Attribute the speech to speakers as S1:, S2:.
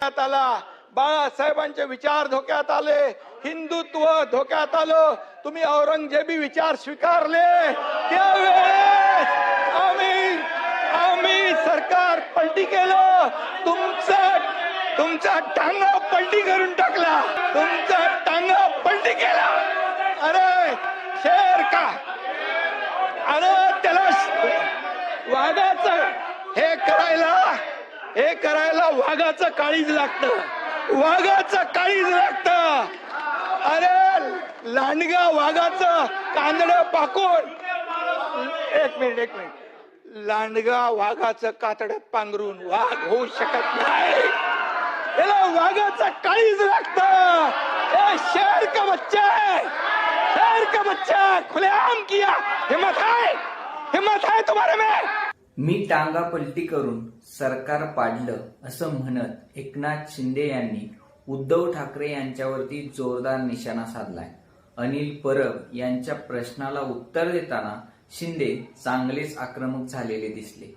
S1: धोक्यात आला. बाळासाहेबांचे विचार धोक्यात आले. हिंदुत्व धोक्यात आलं. तुम्ही औरंगजेबी विचार स्वीकारले. त्यावेळेस आम्ही आम्ही सरकार पलटी केलं. तुमचा तुमचा टांगा पलटी करून टाकला. तुमचा टांगा पलटी केला. अरे शेर का? अरे त्याला वाघाचं हे करायला हे करायला वाघाचं काळीज लागत. वाघाचं काळीज लागत. अरे लांडगा वाघाचं कांदड पाकून. एक मिनिट एक मिनिट. लांडगा वाघाचं कातड्यात पांघरून वाघ होऊ शकत नाही. याला वाघाचं काळीज लागत. शेर का बच्चा है शेर का बच्चा? है, खुलेआम किया. हिम्मत है हिम्मत है तुम्हारे में?
S2: मी टांगा पलटी करून सरकार पाडलं असं म्हणत एकनाथ शिंदे यांनी उद्धव ठाकरे यांच्यावरती जोरदार निशाणा साधलाय. अनिल परब यांच्या प्रश्नाला उत्तर देताना शिंदे चांगलेच आक्रमक झालेले दिसले.